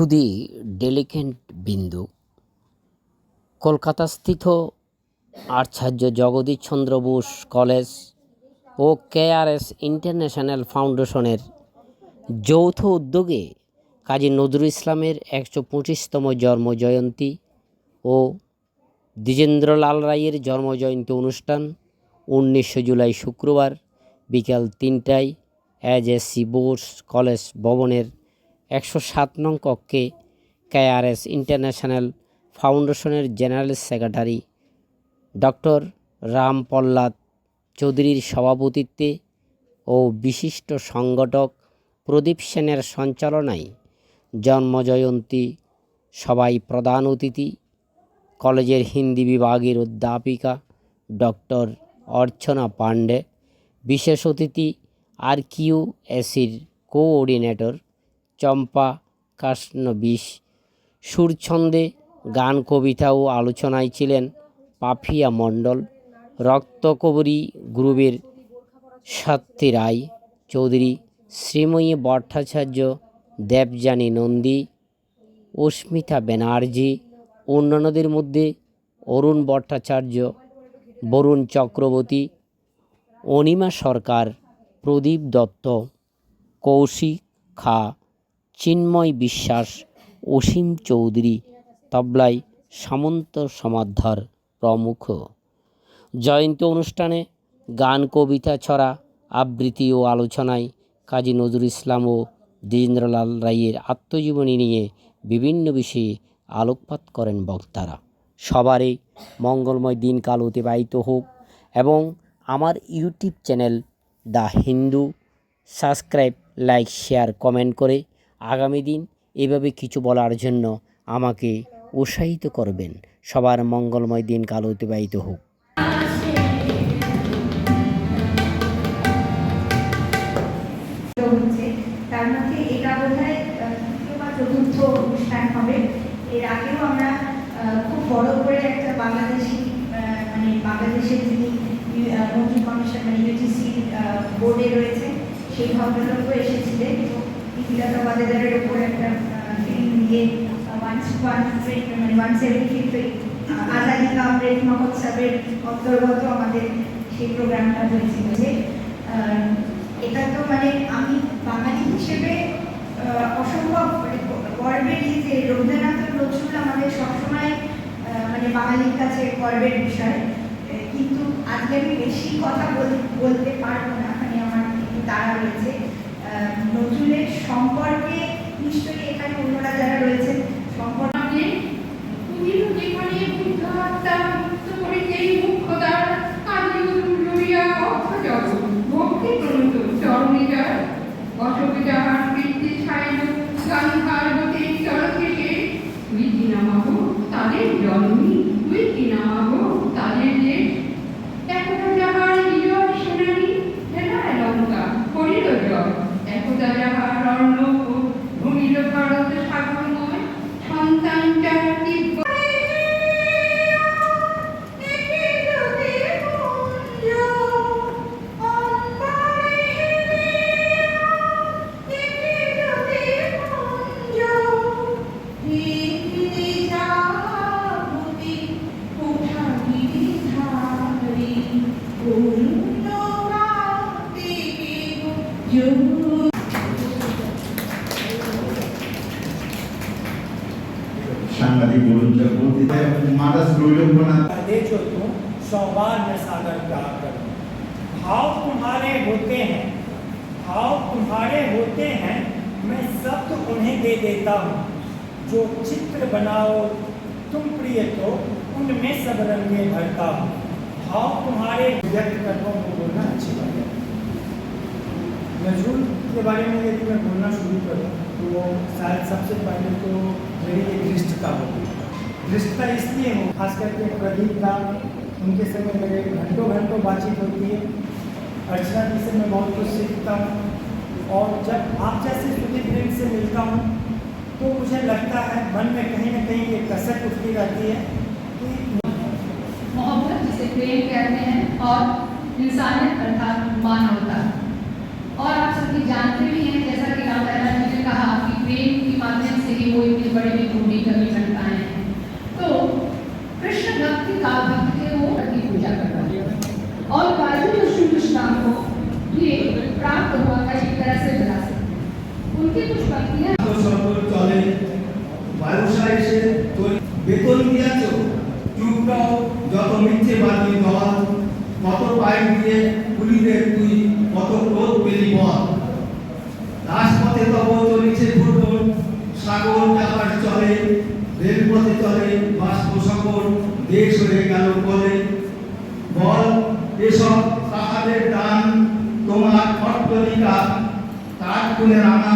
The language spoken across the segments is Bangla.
টু ডেলিকেন্ট বিন্দু কলকাতাস্থিত আচার্য জগদীশ চন্দ্র বোস কলেজ ও কেআরএস ইন্টারন্যাশনাল ফাউন্ডেশনের যৌথ উদ্যোগে কাজী নজরুল ইসলামের একশো পঁচিশতম জন্মজয়ন্তী ও দ্বিজেন্দ্রলাল রায়ের জন্মজয়ন্তী অনুষ্ঠান উনিশশো জুলাই শুক্রবার বিকাল তিনটায় এজ এস সি বোস কলেজ ভবনের একশো সাত নং কক্ষে কেআরএস ইন্টারন্যাশনাল ফাউন্ডেশনের জেনারেল সেক্রেটারি ডক্টর রাম পল্লাদ চৌধুরীর সভাপতিত্বে ও বিশিষ্ট সংগঠক প্রদীপ সেনের সঞ্চালনায় জন্মজয়ন্তী সবাই প্রধান অতিথি, কলেজের হিন্দি বিভাগের অধ্যাপিকা ডক্টর অর্চনা পাণ্ডে, বিশেষ অতিথি আর কিউ এসির কোঅর্ডিনেটর চম্পা কাষ্ণবিশ সুরছন্দে গান, কবিতা ও আলোচনায় ছিলেন পাফিয়া মণ্ডল, রক্তকবরী গ্রুপের সত্যি রায়, চৌধুরী শ্রীময়ী ভট্টাচার্য, দেবযানী নন্দী, অস্মিতা ব্যানার্জি, অন্যান্যদের মধ্যে অরুণ ভট্টাচার্য, বরুণ চক্রবর্তী, অনিমা সরকার, প্রদীপ দত্ত, কৌশিক খা চিন্ময় বিশ্বাস, অসীম চৌধুরী তবলায় সামন্ত সমাদ্ধার প্রমুখ। জয়ন্তী অনুষ্ঠানে গান, কবিতা ছড়া, আবৃত্তি ও আলোচনায় কাজী নজরুল ইসলাম ও দ্বিজেন্দ্রলাল রায়ের আত্মজীবনী নিয়ে বিভিন্ন বিষয়ে আলোকপাত করেন বক্তারা। সবারই মঙ্গলময় দিনকাল অতিবাহিত হোক এবং আমার YouTube channel the Hindu, subscribe, like, share, comment করে আগামী দিন এভাবে কিছু বলার জন্য আমাকে উৎসাহিত করবেন। সবার মঙ্গলময় দিনকাল অতিবাহিত হোক। মানে বাংলাদেশের যিনি মন্ত্রী কমিশন মানে ইউটিসি বোর্ডে রয়েছে সেই ভদ্রলোকও এসেছিলেন এবং উপর একটা ফিল্ম সেভেন্টি আজাদি কা অমৃত মহোৎসবের অন্তর্গত আমাদের সেই প্রোগ্রামটা হয়েছিল যে এটা তো মানে আমি বাঙালি হিসেবে অসম্ভব মানে গর্বেরই যে রবীন্দ্রনাথ ও নজরুল আমাদের সবসময় মানে বাঙালির কাছে গর্বের বিষয় কিন্তু আজকে আমি বেশি কথা বল- বলতে পারব না। অশোক भाव तुम्हारे होते हैं, मैं सब तो उन्हें दे देता हूँ। जो चित्र बनाओ तुम प्रिय तो उनमें सब रंगे भरता हूँ। भाव तुम्हारे व्यक्त करता हूँ बोलना अच्छी बात है। नजरुल के बारे में यदि मैं बोलना शुरू करूँ तो शायद सबसे पहले तो मेरी एक दृष्टता होगी दृष्टता इसलिए हो, खास करके प्रदीप दा उनके संग मेरे घंटों घंटों बातचीत होती है। अर्चना जी से मैं बहुत कुछ सीखता हूँ। और जब आप जैसे सुदीप प्रेम से मिलता हूँ तो मुझे लगता है मन में कहीं ना कहीं एक कसक उठती रहती है कि मोहब्बत जिसे प्रेम कहते हैं और इंसानियत अर्थात मानवता और आप सभी जानते भी हैं, जैसा कि राम जी ने कहा कि प्रेम के माध्यम से ही वो इतने बड़े भी भूमि कवि সাগর জাহাজ চলে, রেলপথে চলে বাষ্প সকল দেশ হয়ে গেল বলে বল, এসব তাহাদের দান তোমার অট্টলিকা, তার কোণে রানা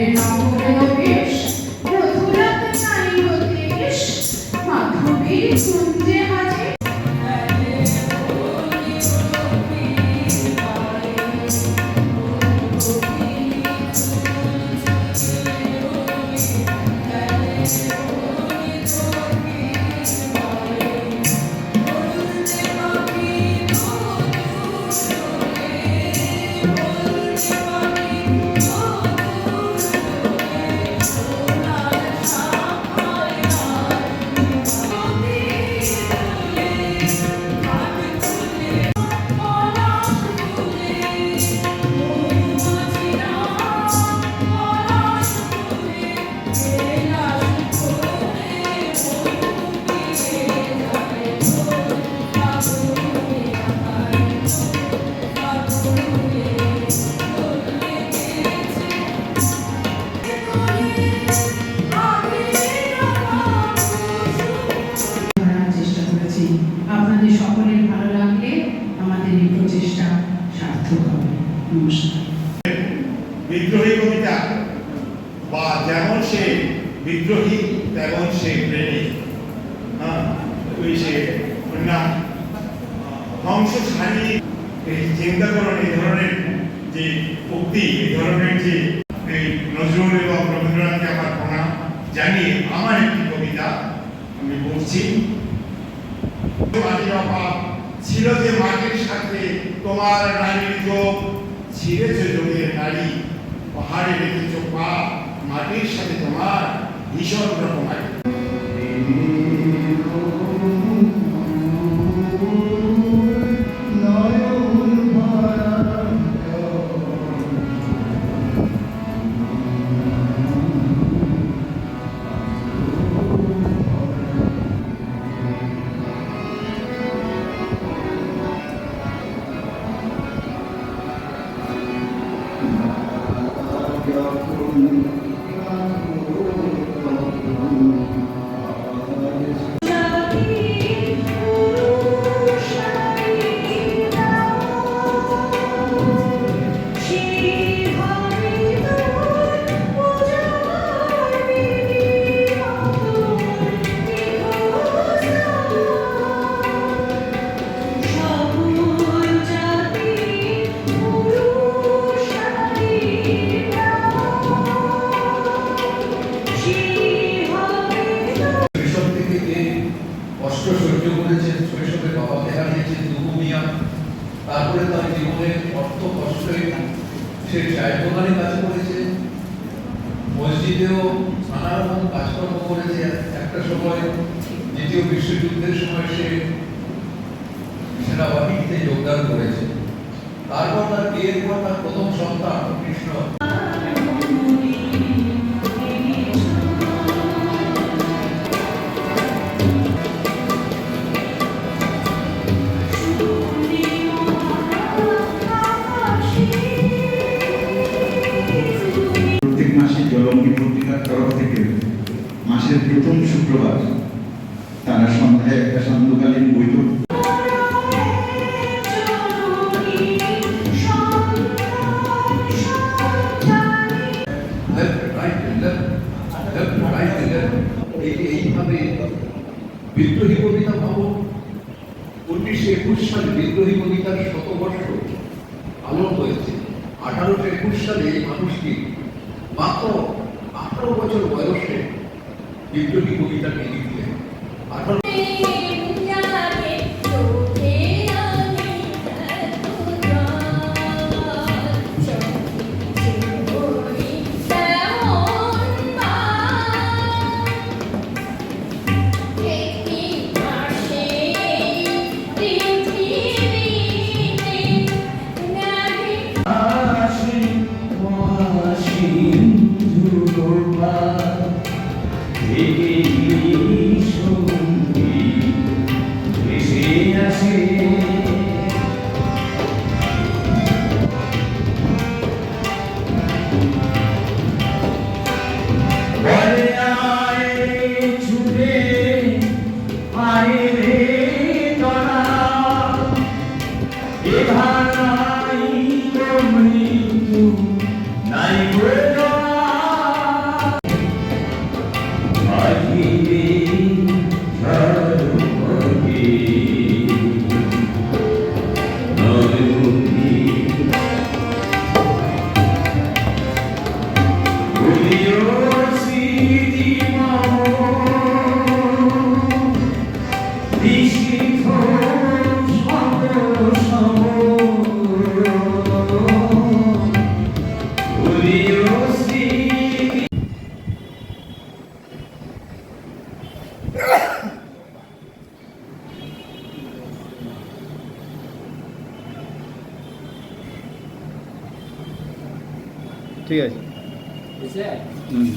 you know. বিদ্রোহী কবিতা। বা যেমন সে বিদ্রোহী, তেমন সে প্রেমী। হ্যাঁ ওই সে নাম হংস শাড়ি এই চিন্তা করেন, এই ধরনের যে উক্তি, এই ধরনের যে এই নজরুল এবং রবীন্দ্রনাথকে আমার প্রণাম জানিয়ে আমার একটি কবিতা আমি বলছি ছিল যে মাটির সাথে তোমার নারীর যোগ ছিঁড়েছে যোগের নারী। পাহাড়ে রেখেছ পা মাটির সাথে তোমার ভীষণ রকম জাতি তারপরে তার জীবনে অর্থ কষ্টই সে চায়ের দোকানে কাজ করেছে। মসজিদেও নানা রকম কাজকর্ম করেছে। একটা সময়, দ্বিতীয় বিশ্বযুদ্ধের সময় সে সেনাবাহিনীতে যোগদান করেছে। তারপর তার বিয়ের পর তার প্রথম সন্তান কৃষ্ণ। বিদ্রোহী কবিতা ভবন উনিশশো একুশ সালে বিদ্রোহী কবিতার শতবর্ষ পালন হয়েছে। আঠারোশো একুশ সালে এই মানুষটি মাত্র আঠারো বছর বয়সে বিদ্রোহী You. ঠিক আছে। হুম।